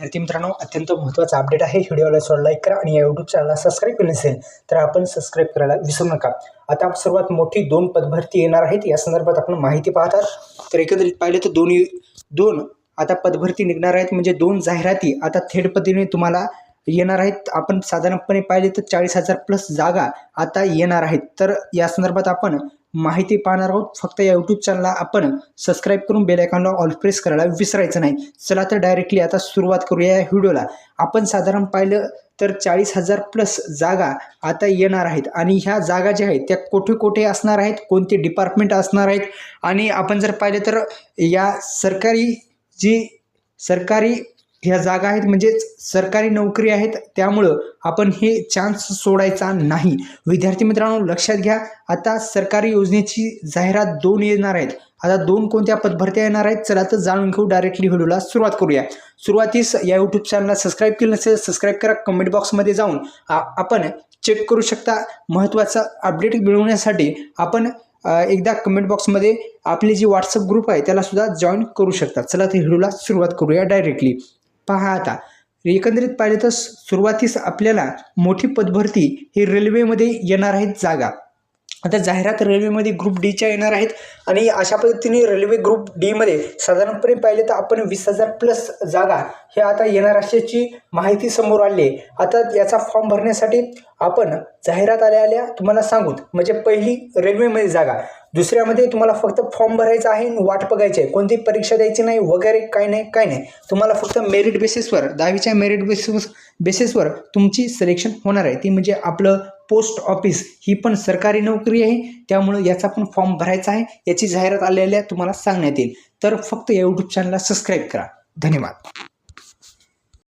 विद्यार्थी मित्रांनो अत्यंत महत्त्वाचा अपडेट आहे. व्हिडिओला सोड लाईक करा आणि या यूट्यूब चॅनलला सबस्क्राईब केलं नसेल तर आपण सबस्क्राईब करायला विसरू नका. आता सर्वात मोठी दोन पदभरती येणार आहेत. या संदर्भात आपण माहिती पाहतात. तर एकंदरीत पाहिलं तर दोन्ही दोन आता पदभरती निघणार आहेत. म्हणजे दोन जाहिराती आता थेट पद्धतीने तुम्हाला येणार आहेत. आपण साधारणपणे पाहिले तर चाळीस हजार प्लस जागा आता येणार आहेत. तर या संदर्भात आपण माहिती पाहणार आहोत. फक्त या यूट्यूब चॅनलला आपण सबस्क्राईब करून बेल आयकॉनला ऑल प्रेस करायला विसरायचं नाही. चला तर डायरेक्टली आता सुरुवात करूया या व्हिडिओला आपण साधारण पाहिलं तर चाळीस हजार प्लस जागा आता येणार आहेत. आणि ह्या जागा ज्या आहेत त्या कोठे कोठे असणार आहेत? कोणते डिपार्टमेंट असणार आहेत? आणि आपण जर पाहिलं तर या सरकारी जी सरकारी ह्या जागा आहेत. म्हणजेच सरकारी नोकरी आहेत. त्यामुळं आपण हे चान्स सोडायचा नाही. विद्यार्थी मित्रांनो लक्षात घ्या. आता सरकारी योजनेची जाहिरात दोन येणार आहेत. आता दोन कोणत्या पदभरत्या येणार आहेत? चला तर जाणून घेऊ डायरेक्टली व्हिडिओला सुरुवात करूया. सुरुवातीस या यूट्यूब चॅनलला सबस्क्राईब केलं नसेल सबस्क्राईब करा. कमेंट बॉक्समध्ये जाऊन आपण चेक करू शकता महत्त्वाचा अपडेट मिळवण्यासाठी आपण एकदा कमेंट बॉक्समध्ये आपले जे व्हॉट्सअप ग्रुप आहे त्याला सुद्धा जॉईन करू शकता. चला तर व्हिडिओला सुरुवात करूया डायरेक्टली पहा आता. एकंदरीत पाहिलं तर सुरुवातीस आपल्याला मोठी पदभरती ही रेल्वेमध्ये येणार आहेत जागा. आता जाहिरात रेल्वेमध्ये ग्रुप डीच्या येणार आहेत आणि अशा पद्धतीने रेल्वे ग्रुप डीमध्ये साधारणपणे पाहिले तर आपण वीस हजार प्लस जागा हे आता येणार असल्याची माहिती समोर आली आहे. आता याचा फॉर्म भरण्यासाठी आपण जाहिरात आल्या आल्या तुम्हाला सांगूत म्हणजे पहिली रेल्वेमध्ये जागा. दुसऱ्यामध्ये तुम्हाला फक्त फॉर्म भरायचा आहे आणि वाट बघायची आहे. कोणती परीक्षा द्यायची नाही वगैरे काय नाही काय नाही. तुम्हाला फक्त मेरिट बेसिसवर दहावीच्या मेरिट बेसिस बेसिसवर तुमची सिलेक्शन होणार आहे. ती म्हणजे आपलं पोस्ट ऑफिस ही पण सरकारी नोकरी आहे. त्यामुळं याचा पण फॉर्म भरायचा आहे. याची जाहिरात आलेल्या तुम्हाला सांगण्यात येईल. तर फक्त या यूट्यूब चॅनलला सबस्क्राईब करा. धन्यवाद.